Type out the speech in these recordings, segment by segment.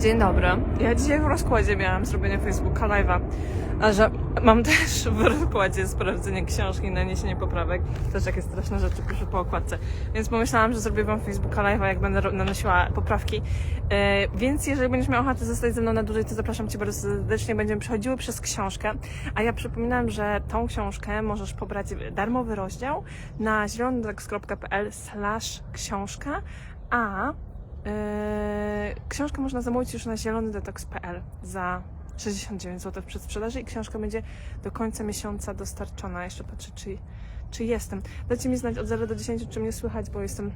Dzień dobry. Ja dzisiaj w rozkładzie miałam zrobienie Facebooka Live'a, a że mam też w rozkładzie sprawdzenie książki, naniesienie poprawek. Też jakie straszne rzeczy piszę po okładce. Więc pomyślałam, że zrobię wam Facebooka Live'a, jak będę nanosiła poprawki. E, więc jeżeli będziesz miał ochotę zostać ze mną na dłużej, to zapraszam cię bardzo serdecznie. Będziemy przechodziły przez książkę. A ja przypominam, że tą książkę możesz pobrać darmowy rozdział na zielonydoks.pl slash książka, a książkę można zamówić już na zielonydetox.pl za 69 zł w przedsprzedaży i książka będzie do końca miesiąca dostarczona. Jeszcze patrzę, czy, czy jestem. Dajcie mi znać od 0 do 10, czy mnie słychać, bo jestem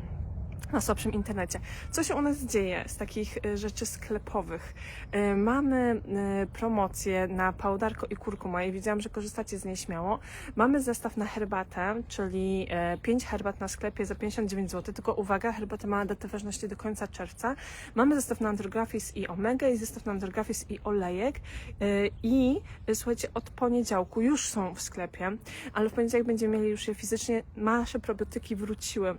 na słabszym internecie. Co się u nas dzieje z takich y, rzeczy sklepowych? Y, Mamy y, promocję na pałdarko i kurkuma i widziałam, że korzystacie z niej śmiało. Mamy zestaw na herbatę, czyli 5 herbat na sklepie za 59 zł, tylko uwaga, herbata ma datę ważności do końca czerwca. Mamy zestaw na Andrografis i Omega i zestaw na Andrografis i olejek i słuchajcie, od poniedziałku już są w sklepie, ale w poniedziałek będziemy mieli już je fizycznie. Nasze probiotyki wróciły.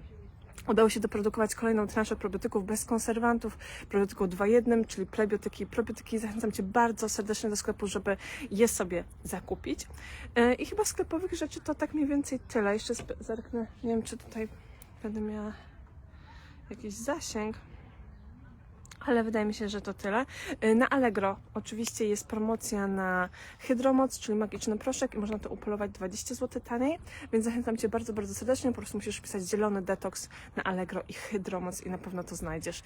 Udało się doprodukować kolejną transzę probiotyków bez konserwantów, probiotyków 2.1, czyli prebiotyki i probiotyki. Zachęcam Cię bardzo serdecznie do sklepu, żeby je sobie zakupić. E, I chyba sklepowych rzeczy to tak mniej więcej tyle. Jeszcze zerknę, nie wiem czy tutaj będę miała jakiś zasięg. Ale wydaje mi się, że to tyle. E, Na Allegro oczywiście jest promocja na Hydromoc, czyli magiczny proszek i można to upolować 20 zł taniej, więc zachęcam Cię bardzo, bardzo serdecznie. Po prostu musisz pisać zielony detoks na Allegro i Hydromoc i na pewno to znajdziesz.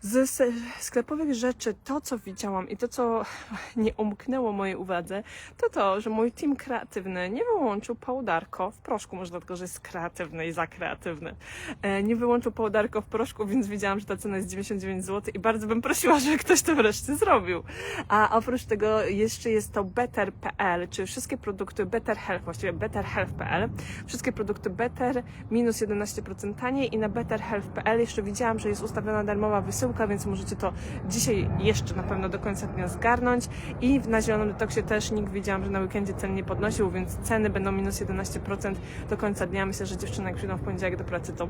Z sklepowych rzeczy, to co widziałam i to co nie umknęło mojej uwadze, to to, że mój team kreatywny nie wyłączył połdarko w proszku, może dlatego, że jest kreatywny i za kreatywny. E, nie wyłączył połdarko w proszku, więc widziałam, że ta cena jest 99 zł i bardzo bym prosiła, żeby ktoś to wreszcie zrobił. A oprócz tego jeszcze jest to better.pl, czyli wszystkie produkty Better Health, właściwie betterhealth.pl, wszystkie produkty Better minus 11% taniej i na betterhealth.pl jeszcze widziałam, że jest ustawiona darmowa wysyłka, więc możecie to dzisiaj jeszcze na pewno do końca dnia zgarnąć i na Zielonym Detoksie też nikt widziałam, że na weekendzie cen nie podnosił, więc ceny będą minus 11% do końca dnia. Myślę, że dziewczyny jak przyjdą w poniedziałek do pracy, to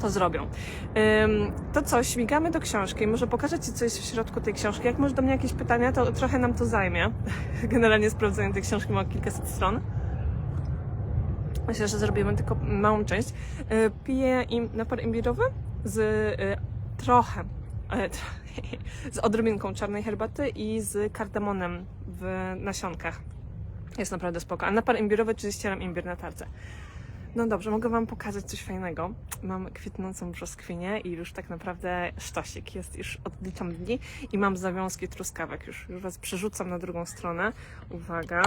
to zrobią. To co, śmigamy do książki. Może pokażę Ci, co jest w środku tej książki. Jak masz do mnie jakieś pytania, to trochę nam to zajmie. Generalnie sprawdzenie tej książki ma kilkaset stron. Myślę, że zrobimy tylko małą część. Y, Piję im napar imbirowy z y, trochę, e, z odrobinką czarnej herbaty i z kardamonem w nasionkach. Jest naprawdę spoko. A napar imbirowy, czyli ścieram imbir na tarce. No dobrze, mogę Wam pokazać coś fajnego. Mam kwitnącą brzoskwinię i już tak naprawdę sztosik jest, już odliczam dni i mam zawiązki truskawek. Już, już Was przerzucam na drugą stronę. Uwaga.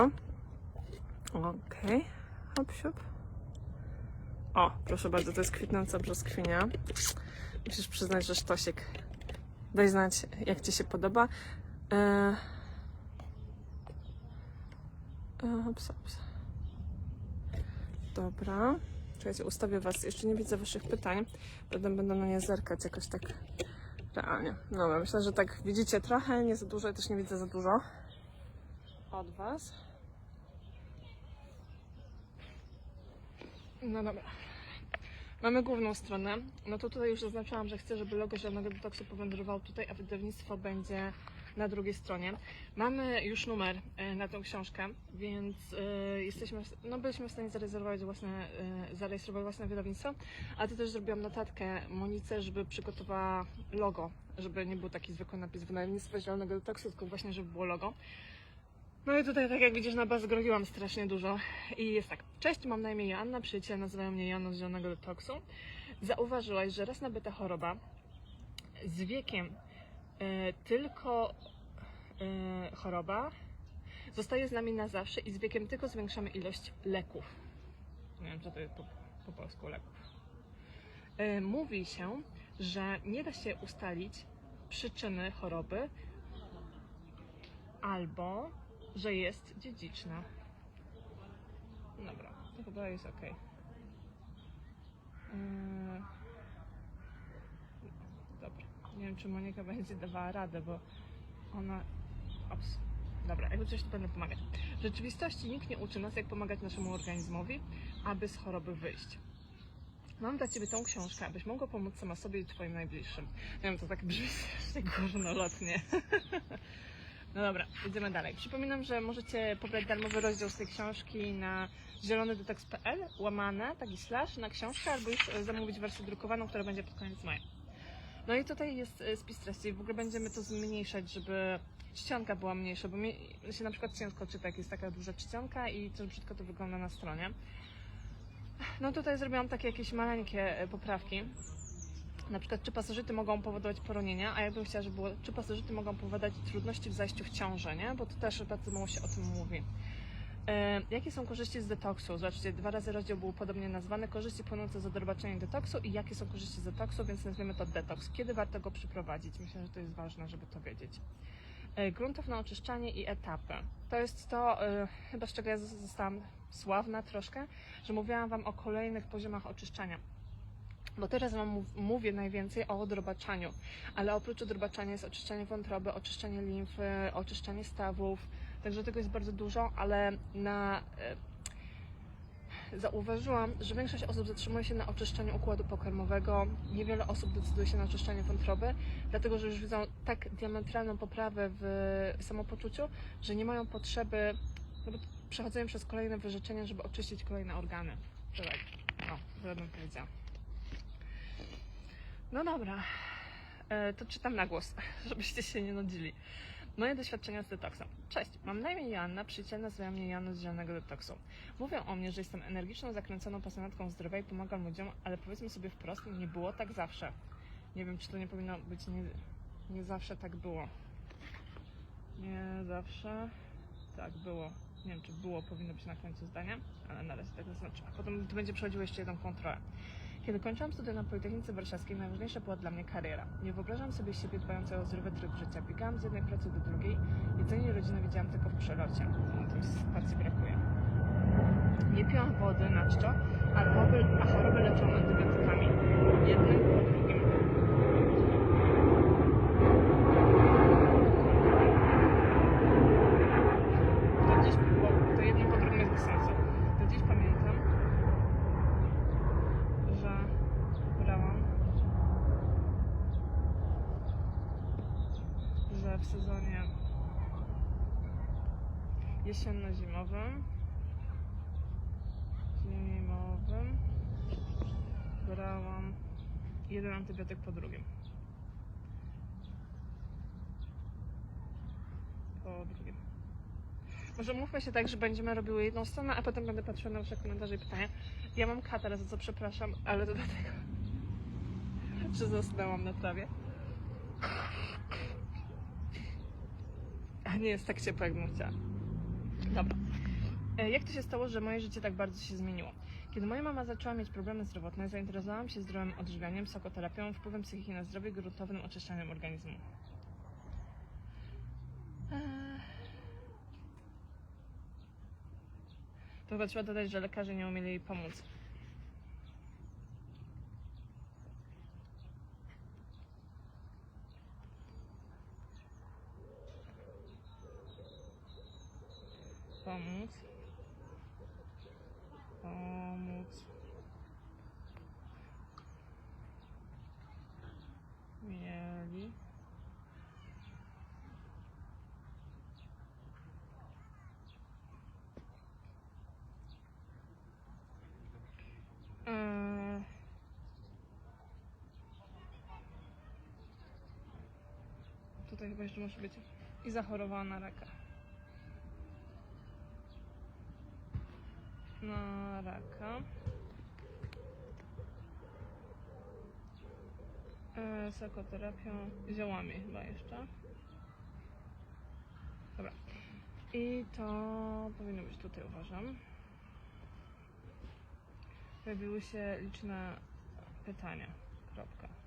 Okej. Hop, siup. O, proszę bardzo, to jest kwitnąca brzoskwinia. Musisz przyznać, że sztosik. Daj znać, jak Ci się podoba. Eee... Eee, Ups, ups. Dobra. Czekajcie, ustawię Was. Jeszcze nie widzę Waszych pytań. Będę, będę na nie zerkać jakoś tak realnie. Dobra, myślę, że tak widzicie trochę, nie za dużo, ja też nie widzę za dużo od Was. No dobra. Mamy główną stronę. No to tutaj już zaznaczyłam, że chcę, żeby logo Zielonego Detoksu powędrowało tutaj, a wydawnictwo będzie na drugiej stronie. Mamy już numer e, na tą książkę, więc e, jesteśmy, no byliśmy w stanie zarezerwować własne, e, zarejestrować własne wydawnictwo, ale to też zrobiłam notatkę Monice, żeby przygotowała logo, żeby nie był taki zwykły napis wydawnictwa Zielonego Detoksu, tylko właśnie, żeby było logo. No i tutaj, tak jak widzisz, na bas groziłam strasznie dużo. I jest tak. Cześć, mam na imię Joanna, przyjaciele nazywają mnie Joanną z Zielonego Detoksu. Zauważyłaś, że raz nabyta choroba z wiekiem e, tylko e, choroba zostaje z nami na zawsze i z wiekiem tylko zwiększamy ilość leków. Nie wiem, co to jest po, po polsku leków. E, mówi się, że nie da się ustalić przyczyny choroby albo że jest dziedziczna. Dobra, to chyba jest ok. Dobra, nie wiem czy Monika będzie dawała radę, bo ona. Ops. Dobra, jakby coś to będę pomagać. W rzeczywistości nikt nie uczy nas, jak pomagać naszemu organizmowi, aby z choroby wyjść. Mam dla Ciebie tą książkę, abyś mogła pomóc sama sobie i Twoim najbliższym. Wiem, to tak brzmi strasznie górnolotnie. No dobra, idziemy dalej. Przypominam, że możecie pobrać darmowy rozdział z tej książki na zielonydetox.pl, łamane, taki slash na książkę, albo już e, zamówić wersję drukowaną, która będzie pod koniec maja. No i tutaj jest e, spis treści. W ogóle będziemy to zmniejszać, żeby czcionka była mniejsza, bo mi się na przykład ciężko czyta, jak jest taka duża czcionka i też brzydko to wygląda na stronie. No tutaj zrobiłam takie jakieś maleńkie e, poprawki. Na przykład, czy pasożyty mogą powodować poronienia, a ja bym chciała, żeby było, czy pasożyty mogą powodować trudności w zajściu w ciążę, nie? Bo to też bardzo mało się o tym mówi. E, jakie są korzyści z detoksu? Zobaczcie, dwa razy rozdział był podobnie nazwany. Korzyści płynące z odrobaczenia detoksu i jakie są korzyści z detoksu, więc nazwiemy to detoks. Kiedy warto go przeprowadzić? Myślę, że to jest ważne, żeby to wiedzieć. E, gruntowne oczyszczanie i etapy. To jest to, e, chyba z czego ja zostałam sławna troszkę, że mówiłam Wam o kolejnych poziomach oczyszczania. Bo teraz Wam mów, mówię najwięcej o odrobaczaniu, ale oprócz odrobaczania jest oczyszczanie wątroby, oczyszczanie limfy, oczyszczanie stawów, także tego jest bardzo dużo, ale na... E, zauważyłam, że większość osób zatrzymuje się na oczyszczaniu układu pokarmowego, niewiele osób decyduje się na oczyszczanie wątroby, dlatego że już widzą tak diametralną poprawę w samopoczuciu, że nie mają potrzeby, no bo przechodzą przez kolejne wyrzeczenia, żeby oczyścić kolejne organy. Tak, no, to bym powiedziała. No dobra, e, to czytam na głos, żebyście się nie nudzili. Moje doświadczenia z detoksem. Cześć, mam na imię Joanna, przyjaciel nazywa mnie Janu z Zielonego Detoksu. Mówią o mnie, że jestem energiczną, zakręconą pasjonatką zdrowia i pomagam ludziom, ale powiedzmy sobie wprost, nie było tak zawsze. Nie wiem, czy to nie powinno być, nie, nie zawsze tak było. Nie zawsze tak było. Nie wiem, czy było, powinno być na końcu zdania, ale na razie tak zaznaczę. Potem tu będzie przechodziło jeszcze jedną kontrolę. Kiedy kończyłam studia na Politechnice Warszawskiej, najważniejsza była dla mnie kariera. Nie wyobrażam sobie siebie dbającej o zdrowy tryb życia. Biegałam z jednej pracy do drugiej. Jedzenie i rodzinę widziałam tylko w przelocie. No mi bardziej brakuje. Nie piłam wody na czczo, a choroby, leczone antybiotykami. Jednym po drugim. Do dziś, bo to jednym po drugim jest bez sensu. Do dziś pamiętam, że brałam, że w sezonie jesienno-zimowym zimowym brałam jeden antybiotyk po drugim. Po drugim. Może mówmy się tak, że będziemy robiły jedną stronę, a potem będę patrzyła na Wasze komentarze i pytania. Ja mam katar, za co przepraszam, ale to dlatego, że zasnęłam na trawie. A nie jest tak ciepło, jakbym chciała. Dobra. E, Jak to się stało, że moje życie tak bardzo się zmieniło? Kiedy moja mama zaczęła mieć problemy zdrowotne, zainteresowałam się zdrowym odżywianiem, psychoterapią, wpływem psychiki na zdrowie, gruntownym oczyszczaniem organizmu. Eee. To chyba trzeba dodać, że lekarze nie umieli. Pomóc. Pomóc. Mieli. Eee. Tutaj chyba jeszcze musi być i zachorowała na raka. Na raka. Psychoterapią ziołami chyba jeszcze. Dobra. I to powinno być tutaj, uważam. Pojawiły się liczne pytania. Kropka.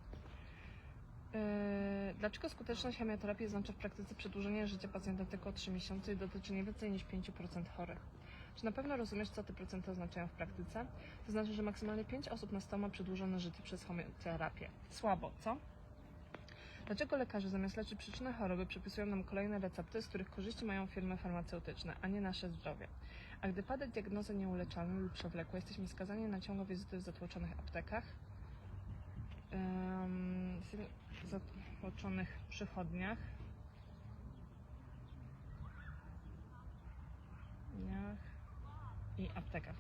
Yy, dlaczego skuteczność chemioterapii oznacza w praktyce przedłużenie życia pacjenta tylko o 3 miesiące i dotyczy nie więcej niż 5% chorych? Czy na pewno rozumiesz, co te procenty oznaczają w praktyce? To znaczy, że maksymalnie 5 osób na 100 ma przedłużone życie przez chemioterapię. Słabo, co? Dlaczego lekarze zamiast leczyć przyczynę choroby przepisują nam kolejne recepty, z których korzyści mają firmy farmaceutyczne, a nie nasze zdrowie? A gdy pada diagnoza nieuleczalna lub przewlekła, jesteśmy skazani na ciągłe wizyty w zatłoczonych aptekach? Ym, zatłoczonych przychodniach. Niach i aptekach.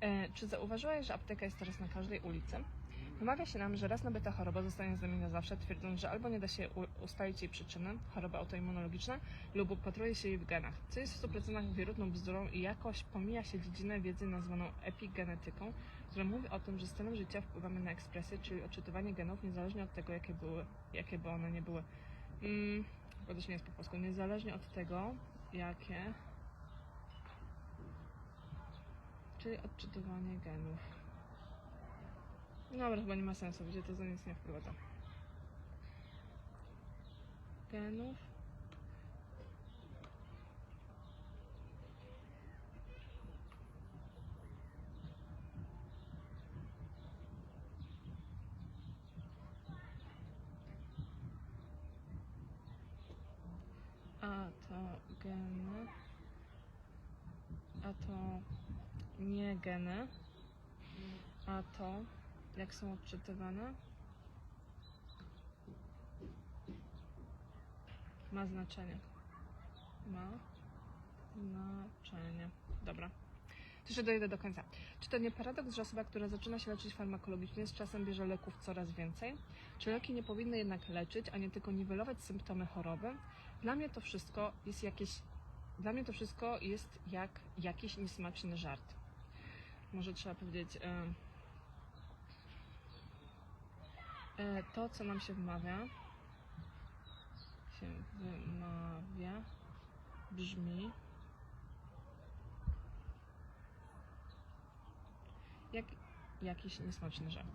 E, czy zauważyłeś, że apteka jest teraz na każdej ulicy? Wymawia się nam, że raz nabyta choroba zostanie z nami na zawsze, twierdząc, że albo nie da się ustalić jej przyczyny, choroba autoimmunologiczna, lub upatruje się jej w genach, co jest w 100% wierutną bzdurą i jakoś pomija się dziedzinę wiedzy nazwaną epigenetyką, która mówi o tym, że stylem życia wpływamy na ekspresję, czyli odczytywanie genów niezależnie od tego, jakie były, jakie by one nie były. Mm, też nie jest po polsku. Niezależnie od tego, jakie... Czyli odczytywanie genów. Dobra, chyba nie ma sensu, będzie to za nic nie to. Genów. A to geny. A to nie geny. A to jak są odczytywane? Ma znaczenie. Ma znaczenie. Dobra. To Jeszcze dojdę do końca. Czy to nie paradoks, że osoba, która zaczyna się leczyć farmakologicznie, z czasem bierze leków coraz więcej? Czy leki nie powinny jednak leczyć, a nie tylko niwelować symptomy choroby? Dla mnie to wszystko jest jakieś. Dla mnie to wszystko jest jak jakiś niesmaczny żart. Może trzeba powiedzieć. em, E, to, co nam się wmawia, się wymawia, brzmi jak jakiś niesmaczny żart.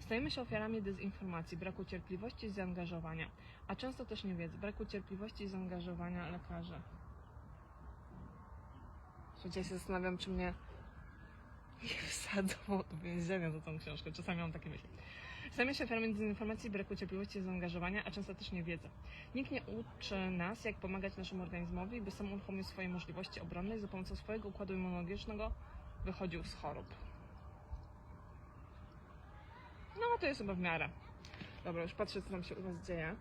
Stajemy się ofiarami dezinformacji, braku cierpliwości i zaangażowania, a często też niewiedzy, braku cierpliwości i zaangażowania lekarzy. Słuchajcie, ja się zastanawiam, czy mnie nie wsadzą do więzienia za tą książkę. Czasami mam takie myśli. Się ofiarami dezinformacji, braku cierpliwości zaangażowania, a często też niewiedzy. Nikt nie uczy nas, jak pomagać naszemu organizmowi, by sam uruchomił swoje możliwości obronne i za pomocą swojego układu immunologicznego wychodził z chorób. No, to jest chyba w miarę. Dobra, już patrzę, co tam się u Was dzieje.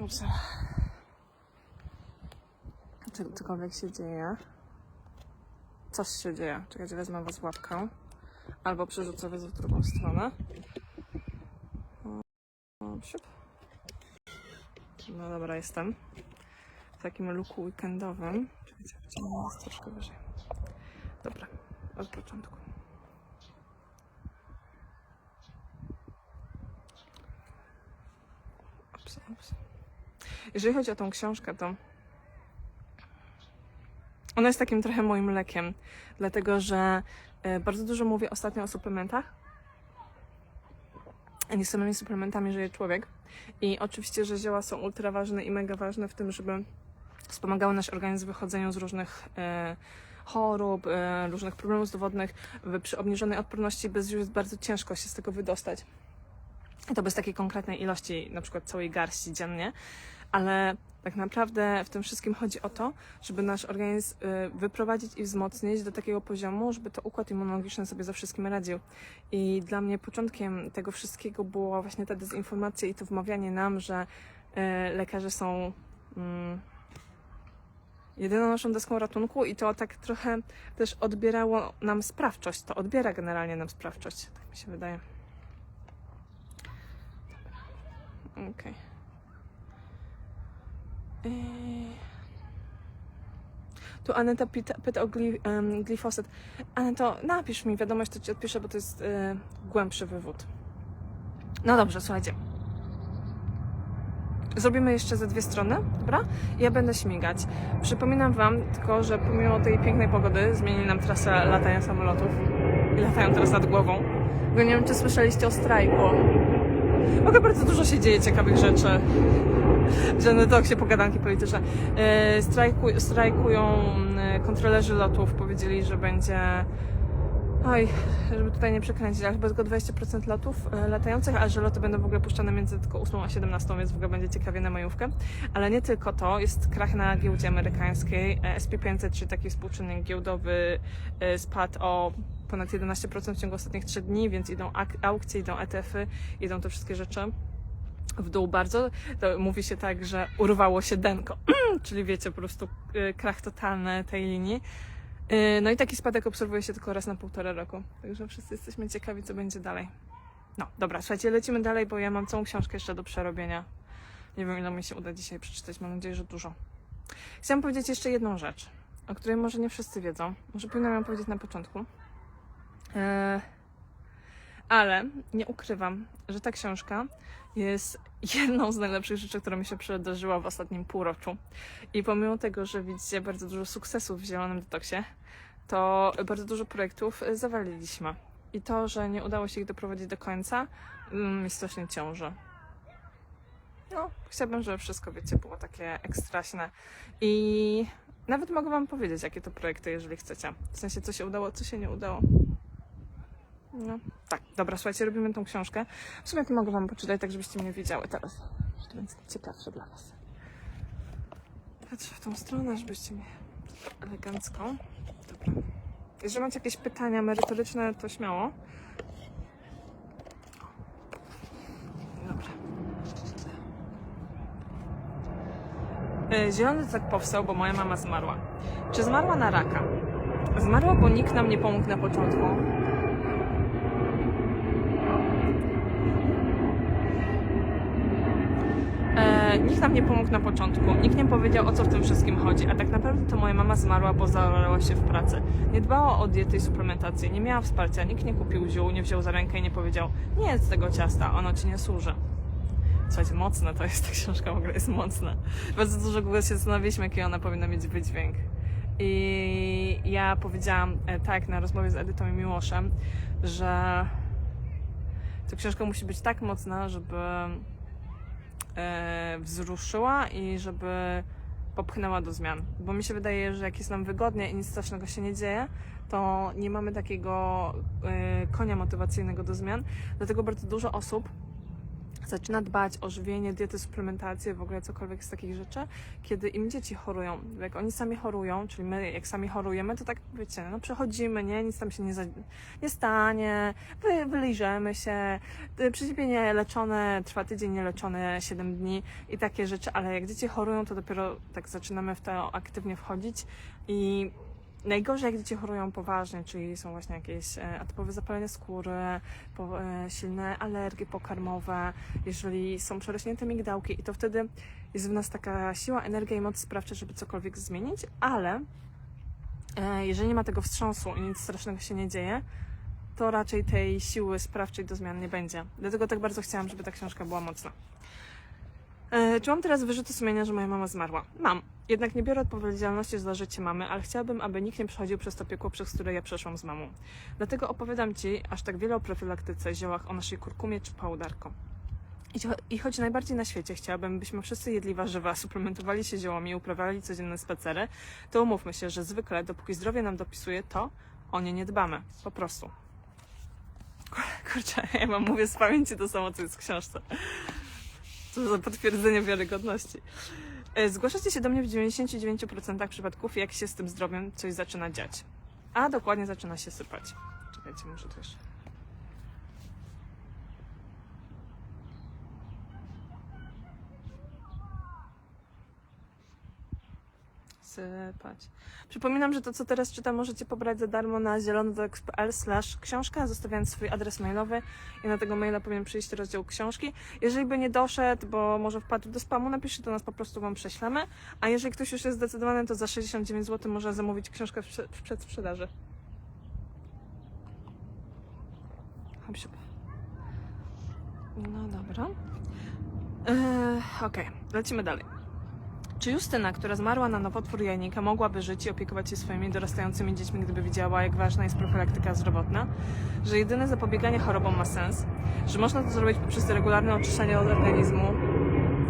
Ups. Czy cokolwiek się dzieje? Coś się dzieje. Czekajcie, wezmę Was łapkę. Albo przerzucę Was w drugą stronę. No dobra, jestem. W takim luku weekendowym. Czekajcie, on jest troszkę wyżej. Dobra, od początku. Ups, ups. Jeżeli chodzi o tą książkę, to ona jest takim trochę moim lekiem, dlatego że e, bardzo dużo mówię ostatnio o suplementach. Nie samymi suplementami żyje człowiek. I oczywiście, że zioła są ultra ważne i mega ważne w tym, żeby wspomagały nasz organizm w wychodzeniu z różnych e, chorób, e, różnych problemów zdrowotnych. Przy obniżonej odporności bez ziół jest bardzo ciężko się z tego wydostać. I to bez takiej konkretnej ilości, na przykład całej garści dziennie, ale tak naprawdę w tym wszystkim chodzi o to, żeby nasz organizm y, wyprowadzić i wzmocnić do takiego poziomu, żeby to układ immunologiczny sobie ze wszystkim radził. I dla mnie początkiem tego wszystkiego była właśnie ta dezinformacja i to wmawianie nam, że y, lekarze są mm, jedyną naszą deską ratunku i to tak trochę też odbierało nam sprawczość. To odbiera generalnie nam sprawczość, tak mi się wydaje. Okej. Yy. Tu Aneta pyta, pyta o gli, em, glifoset. Aneto, napisz mi wiadomość, to ci odpiszę, bo to jest y, głębszy wywód. No dobrze, słuchajcie. Zrobimy jeszcze ze dwie strony, dobra? Ja będę śmigać. Przypominam Wam tylko, że pomimo tej pięknej pogody zmieni nam trasę latania samolotów i latają teraz nad głową. Bo nie wiem, czy słyszeliście o strajku. W bardzo dużo się dzieje ciekawych rzeczy. W Genetoksie pogadanki polityczne. E, strajku, strajkują e, kontrolerzy lotów. Powiedzieli, że będzie. Oj, żeby tutaj nie przekręcić, ale chyba tylko 20% lotów e, latających, ale że loty będą w ogóle puszczane między tylko 8 a 17, więc w ogóle będzie ciekawie na majówkę. Ale nie tylko to, jest krach na giełdzie amerykańskiej. E, SP500, czyli taki współczynnik giełdowy, spadł o ponad 11% w ciągu ostatnich 3 dni, więc idą aukcje, idą ETF-y, idą te wszystkie rzeczy w dół bardzo. To mówi się tak, że urwało się denko, czyli wiecie, po prostu y, krach totalny tej linii. Y, No i taki spadek obserwuje się tylko raz na półtora roku. Także wszyscy jesteśmy ciekawi, co będzie dalej. No, dobra, słuchajcie, lecimy dalej, bo ja mam całą książkę jeszcze do przerobienia. Nie wiem, ile mi się uda dzisiaj przeczytać, mam nadzieję, że dużo. Chciałam powiedzieć jeszcze jedną rzecz, o której może nie wszyscy wiedzą. Może powinnam ją powiedzieć na początku. Eee, ale nie ukrywam, że ta książka jest jedną z najlepszych rzeczy, która mi się przydarzyła w ostatnim półroczu. I pomimo tego, że widzicie bardzo dużo sukcesów w Zielonym Detoksie, to bardzo dużo projektów y, zawaliliśmy. I to, że nie udało się ich doprowadzić do końca, mm, mi strasznie ciąży. No, chciałabym, żeby wszystko, wiecie, było takie ekstraśne. I nawet mogę Wam powiedzieć, jakie to projekty, jeżeli chcecie. W sensie, co się udało, co się nie udało. No, tak, dobra, słuchajcie, robimy tą książkę. W sumie to mogę Wam poczytać, tak żebyście mnie widziały teraz. Że to będzie ciekawsze dla Was. Patrzę w tą stronę, żebyście mnie elegancko. Dobra. Jeżeli macie jakieś pytania merytoryczne, to śmiało. Dobra. E, Zielony tak powstał, bo moja mama zmarła. Czy zmarła na raka? Zmarła, bo nikt nam nie pomógł na początku. E, nikt nam nie pomógł na początku, nikt nie powiedział o co w tym wszystkim chodzi, a tak naprawdę to moja mama zmarła, bo zalała się w pracy. Nie dbała o dietę i suplementację, nie miała wsparcia, nikt nie kupił ziół, nie wziął za rękę i nie powiedział nie jedz tego ciasta, ono ci nie służy. Słuchajcie, mocna to jest ta książka, w ogóle jest mocna. Bardzo dużo ogóle się zastanawialiśmy, jaki ona powinna mieć wydźwięk. I ja powiedziałam e, tak na rozmowie z Edytą i Miłoszem, że ta książka musi być tak mocna, żeby wzruszyła i żeby popchnęła do zmian. Bo mi się wydaje, że jak jest nam wygodnie i nic strasznego się nie dzieje, to nie mamy takiego e, konia motywacyjnego do zmian. Dlatego bardzo dużo osób zaczyna dbać o żywienie, dietę, suplementację, w ogóle cokolwiek z takich rzeczy, kiedy im dzieci chorują. Jak oni sami chorują, czyli my jak sami chorujemy, to tak wiecie, no przechodzimy, nie, nic tam się nie, za, nie stanie, wy, wyliżemy się, y, przeziębienie leczone trwa tydzień, nieleczone 7 dni i takie rzeczy, ale jak dzieci chorują, to dopiero tak zaczynamy w to aktywnie wchodzić i Najgorzej, jak dzieci chorują poważnie, czyli są właśnie jakieś e, atopowe zapalenie skóry, e, silne alergie pokarmowe, jeżeli są przerośnięte migdałki i to wtedy jest w nas taka siła, energia i moc sprawcza, żeby cokolwiek zmienić, ale e, jeżeli nie ma tego wstrząsu i nic strasznego się nie dzieje, to raczej tej siły sprawczej do zmian nie będzie. Dlatego tak bardzo chciałam, żeby ta książka była mocna. E, Czy mam teraz wyrzuty sumienia, że moja mama zmarła? Mam. Jednak nie biorę odpowiedzialności za życie mamy, ale chciałabym, aby nikt nie przechodził przez to piekło, przez które ja przeszłam z mamą. Dlatego opowiadam Ci aż tak wiele o profilaktyce, ziołach, o naszej kurkumie czy pałdarko. I, cho- I choć najbardziej na świecie chciałabym, byśmy wszyscy jedli warzywa, suplementowali się ziołami i uprawiali codzienne spacery, to umówmy się, że zwykle, dopóki zdrowie nam dopisuje, to o nie nie dbamy. Po prostu. Kurczę, ja wam mówię z pamięci to samo, co jest w książce. Co za potwierdzenie wiarygodności. E, Zgłaszacie się do mnie w 99% przypadków, jak się z tym zdrowiem coś zaczyna dziać. A dokładnie zaczyna się sypać. Czekajcie, może to jeszcze. Sypać. Przypominam, że to, co teraz czytam, możecie pobrać za darmo na zielonodox.pl slash książka, zostawiając swój adres mailowy i na tego maila powinien przyjść rozdział książki. Jeżeli by nie doszedł, bo może wpadł do spamu, napiszcie do nas, po prostu Wam prześlemy. A jeżeli ktoś już jest zdecydowany, to za 69 zł może zamówić książkę w, prze- w przedsprzedaży. No dobra. Eee, Okej, lecimy dalej. Czy Justyna, która zmarła na nowotwór jajnika, mogłaby żyć i opiekować się swoimi dorastającymi dziećmi, gdyby wiedziała, jak ważna jest profilaktyka zdrowotna? Że jedyne zapobieganie chorobom ma sens? Że można to zrobić poprzez regularne oczyszczanie od organizmu?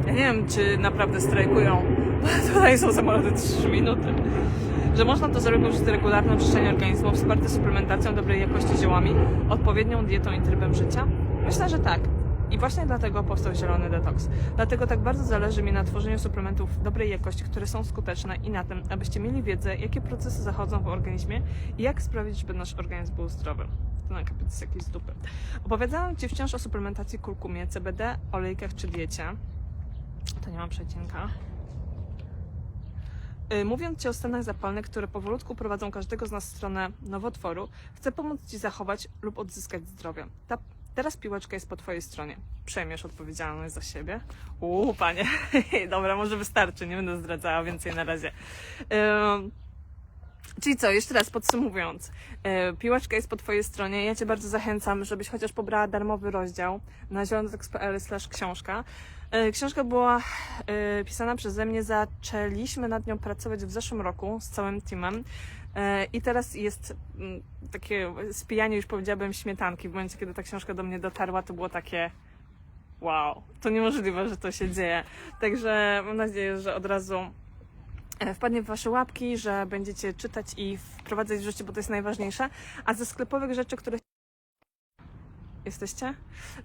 Ja nie wiem, czy naprawdę strajkują. Tutaj są samoloty 3 minuty. Że można to zrobić poprzez regularne oczyszczanie organizmu, wsparte suplementacją dobrej jakości ziołami, odpowiednią dietą i trybem życia? Myślę, że tak. I właśnie dlatego powstał Zielony Detoks. Dlatego tak bardzo zależy mi na tworzeniu suplementów dobrej jakości, które są skuteczne i na tym, abyście mieli wiedzę, jakie procesy zachodzą w organizmie i jak sprawić, żeby nasz organizm był zdrowy. To na kapit jest jakiś z dupy. Opowiadałam Ci wciąż o suplementacji kurkumie, CBD, olejkach czy diecie. To nie mam przecinka. Y, Mówiąc Ci o stanach zapalnych, które powolutku prowadzą każdego z nas w stronę nowotworu, chcę pomóc Ci zachować lub odzyskać zdrowie. Ta, teraz piłeczka jest po Twojej stronie. Przejmiesz odpowiedzialność za siebie. Uuu, panie. Dobra, może wystarczy, nie będę zdradzała więcej na razie. Ym, Czyli co, jeszcze raz podsumowując, piłeczka jest po Twojej stronie. Ja Cię bardzo zachęcam, żebyś chociaż pobrała darmowy rozdział na slash książka. Książka była pisana przeze mnie, zaczęliśmy nad nią pracować w zeszłym roku z całym teamem. E, I teraz jest mm, takie spijanie, już powiedziałabym, śmietanki. W momencie, kiedy ta książka do mnie dotarła, to było takie wow, to niemożliwe, że to się dzieje. Także mam nadzieję, że od razu e, wpadnie w Wasze łapki, że będziecie czytać i wprowadzać w życie, bo to jest najważniejsze. A ze sklepowych rzeczy, które. Jesteście?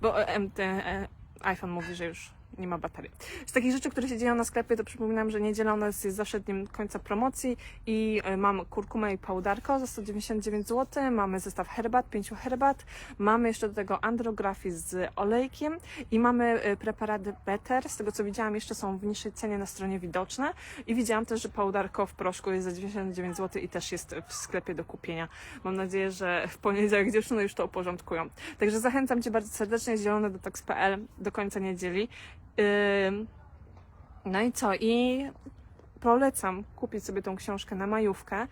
Bo e, e, iPhone mówi, że już nie ma baterii. Z takich rzeczy, które się dzieją na sklepie, to przypominam, że niedziela u nas jest zawsze dniem końca promocji i e, mam kurkumę i powderko za 199 zł, mamy zestaw herbat, pięciu herbat, mamy jeszcze do tego andrografii z olejkiem i mamy e, preparaty Better, z tego co widziałam jeszcze są w niższej cenie na stronie widoczne i widziałam też, że powderko w proszku jest za 99 zł i też jest w sklepie do kupienia. Mam nadzieję, że w poniedziałek dziewczyny już to uporządkują. Także zachęcam Cię bardzo serdecznie, zielony detox.pl do końca niedzieli. No i co? I polecam kupić sobie tą książkę na majówkę.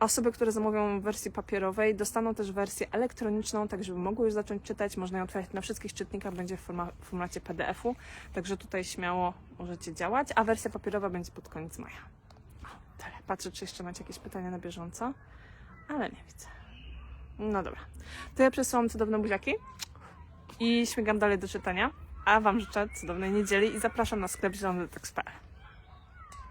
Osoby, które zamówią w wersji papierowej, dostaną też wersję elektroniczną, tak żeby mogły już zacząć czytać. Można ją otworzyć na wszystkich czytnikach, będzie w forma- w formacie PDF-u, także tutaj śmiało możecie działać, a wersja papierowa będzie pod koniec maja. O, tyle. Patrzę, czy jeszcze macie jakieś pytania na bieżąco, ale nie widzę. No dobra. To ja przesyłam cudowne buziaki i śmigam dalej do czytania. A Wam życzę cudownej niedzieli i zapraszam na sklep zielonydetox.pl.